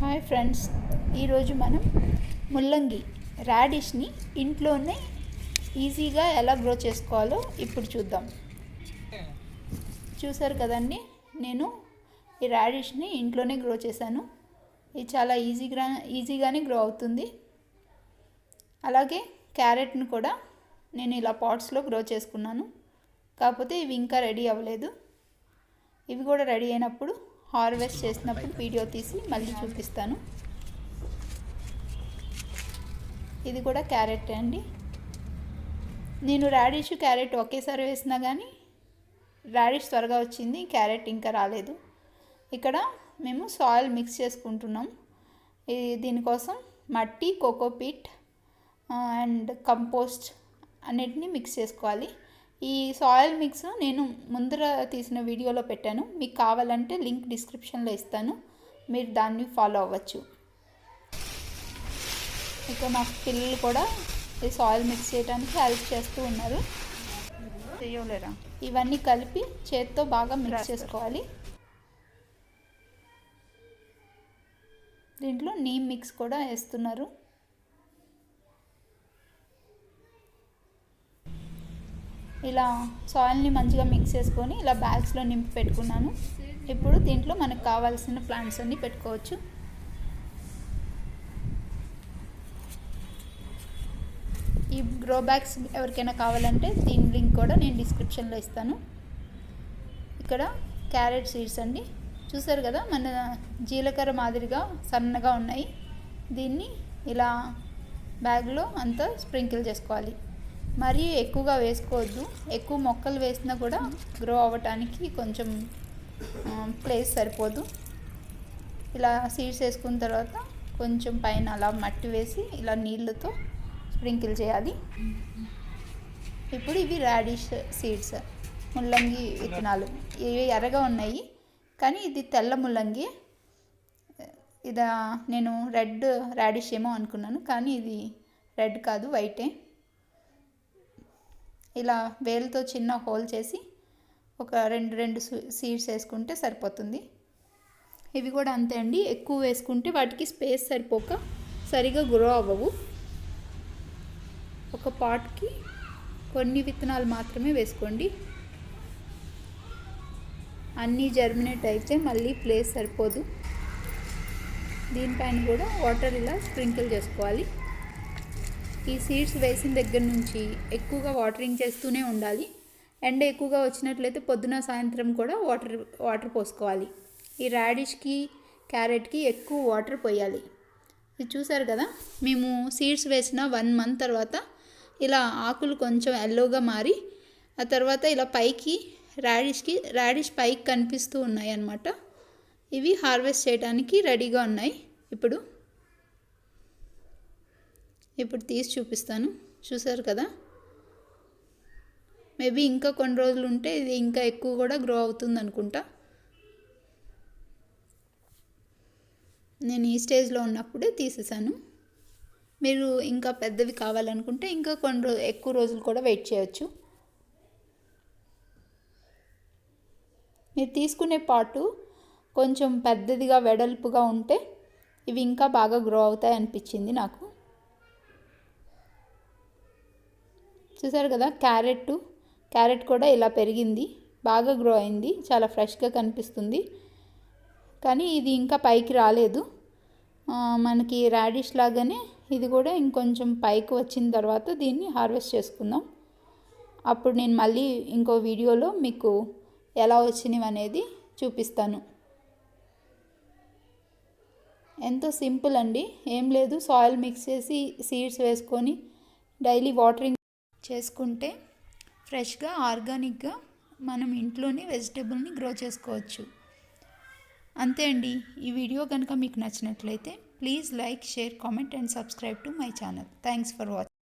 Hi friends. ఈరోజు మనం ముల్లంగి రాడిష్ని ఇంట్లోనే ఈజీగా ఎలా గ్రో చేసుకోవాలో ఇప్పుడు చూద్దాం. చూసారు కదండి? నేను ఈ రాడిష్ని ఇంట్లోనే గ్రో చేశాను. ఇది చాలా ఈజీగా ఈజీగానే గ్రో అవుతుంది. అలాగే క్యారెట్ని కూడా నేను ఇలా పాట్స్లో గ్రో చేసుకున్నాను. కాకపోతే ఇవి ఇంకా రెడీ అవ్వలేదు. ఇవి కూడా రెడీ అయినప్పుడు హార్వెస్ట్ చేసినప్పుడు వీడియో తీసి మళ్ళీ చూపిస్తాను. ఇది కూడా క్యారెట్ అండి. నేను రాడిష్ క్యారెట్ ఒకేసారి వేసినా కానీ రాడిష్ త్వరగా వచ్చింది క్యారెట్ ఇంకా రాలేదు. ఇక్కడ మేము సాయిల్ మిక్స్ చేసుకుంటున్నాం. దీనికోసం మట్టి కోకోపీట్ అండ్ కంపోస్ట్ అన్నిటిని మిక్స్ చేసుకోవాలి. ఈ సాయిల్ మిక్స్ నేను ముందర తీసిన వీడియోలో పెట్టాను. మీకు కావాలంటే లింక్ డిస్క్రిప్షన్లో ఇస్తాను. మీరు దాన్ని ఫాలో అవ్వచ్చు. ఇక మా పిల్లలు కూడా ఈ సాయిల్ మిక్స్ చేయడానికి హెల్ప్ చేస్తూ ఉన్నారు. చేయలేరా ఇవన్నీ కలిపి చేత్తో బాగా మిక్స్ చేసుకోవాలి. దీంట్లో నీమ్ మిక్స్ కూడా వేస్తున్నారు. ఇలా సాయిల్ని మంచిగా మిక్స్ చేసుకొని ఇలా బ్యాగ్స్లో నింపి పెట్టుకున్నాను. ఇప్పుడు దీంట్లో మనకు కావాల్సిన ప్లాంట్స్ అన్నీ పెట్టుకోవచ్చు. ఈ గ్రో బ్యాగ్స్ ఎవరికైనా కావాలంటే దీని లింక్ కూడా నేను డిస్క్రిప్షన్లో ఇస్తాను. ఇక్కడ క్యారెట్ సీడ్స్ అండి. చూసారు కదా మన జీలకర్ర మాదిరిగా సన్నగా ఉన్నాయి. దీన్ని ఇలా బ్యాగ్లో అంతా స్ప్రింకిల్ చేసుకోవాలి. మరీ ఎక్కువగా వేసుకోవద్దు. ఎక్కువ మొక్కలు వేసినా కూడా గ్రో అవ్వటానికి కొంచెం ప్లేస్ సరిపోదు. ఇలా సీడ్స్ వేసుకున్న తర్వాత కొంచెం పైన అలా మట్టి వేసి ఇలా నీళ్ళతో స్ప్రింకిల్ చేయాలి. ఇప్పుడు ఇవి రాడిష్ సీడ్స్ ముల్లంగి విత్తనాలు. ఇవి ఎర్రగా ఉన్నాయి కానీ ఇది తెల్ల ముల్లంగి. ఇదా నేను రెడ్ రాడిష్ ఏమో అనుకున్నాను కానీ ఇది రెడ్ కాదు వైటే ఇలా వేలుతో చిన్న హోల్ చేసి ఒక రెండు రెండు సీడ్స్ వేసుకుంటే సరిపోతుంది. ఇవి కూడా అంతే అండి. ఎక్కువ వేసుకుంటే వాటికి స్పేస్ సరిపోక సరిగా గ్రో అవ్వవు. ఒక పాట్కి కొన్ని విత్తనాలు మాత్రమే వేసుకోండి. అన్నీ జర్మినేట్ అయితే మళ్ళీ ప్లేస్ సరిపోదు. దీనిపైన కూడా వాటర్ ఇలా స్ప్రింకిల్ చేసుకోవాలి. ఈ సీడ్స్ వేసిన దగ్గర నుంచి ఎక్కువగా వాటరింగ్ చేస్తూనే ఉండాలి. ఎండ ఎక్కువగా వచ్చినట్లయితే పొద్దున సాయంత్రం కూడా వాటర్ వాటర్ పోసుకోవాలి. ఈ రాడిష్కి క్యారెట్కి ఎక్కువ వాటర్ పోయాలి. ఇది చూసారు కదా? మేము సీడ్స్ వేసిన వన్ మంత్ తర్వాత ఇలా ఆకులు కొంచెం ఎల్లోగా మారి ఆ తర్వాత ఇలా పైకి రాడిష్కి రాడిష్ పైకి కనిపిస్తూ ఉన్నాయి అన్నమాట ఇవి హార్వెస్ట్ చేయడానికి రెడీగా ఉన్నాయి. ఇప్పుడు ఇప్పుడు తీసి చూపిస్తాను. చూసారు కదా? మేబీ ఇంకా కొన్ని రోజులు ఉంటే ఇది ఇంకా ఎక్కువ కూడా గ్రో అవుతుంది అనుకుంటా. నేను ఈ స్టేజ్లో ఉన్నప్పుడే తీసేసాను మీరు ఇంకా పెద్దవి కావాలనుకుంటే ఇంకా కొన్ని రోజు ఎక్కువ రోజులు కూడా వెయిట్ చేయొచ్చు. మీరు తీసుకునే పాటు కొంచెం పెద్దదిగా వెడల్పుగా ఉంటే ఇవి ఇంకా బాగా గ్రో అవుతాయి అనిపించింది నాకు. చూసారు కదా క్యారెట్ క్యారెట్ కూడా ఇలా పెరిగింది. బాగా గ్రో అయింది. చాలా ఫ్రెష్గా కనిపిస్తుంది. కానీ ఇది ఇంకా పైకి రాలేదు. మనకి రాడిష్ లాగానే ఇది కూడా ఇంకొంచెం పైకి వచ్చిన తర్వాత దీన్ని హార్వెస్ట్ చేసుకుందాం. అప్పుడు నేను మళ్ళీ ఇంకో వీడియోలో మీకు ఎలా వచ్చినవి అనేది చూపిస్తాను. ఎంతో సింపుల్ అండి. ఏం లేదు. సాయిల్ మిక్స్ చేసి సీడ్స్ వేసుకొని డైలీ వాటరింగ్ చేసుకుంటే ఫ్రెష్గా ఆర్గానిక్గా మనం ఇంట్లోనే వెజిటేబుల్ని గ్రో చేసుకోవచ్చు. అంతే అండి. ఈ వీడియో కనుక మీకు నచ్చినట్లయితే please like share comment and subscribe to my channel. Thanks for watching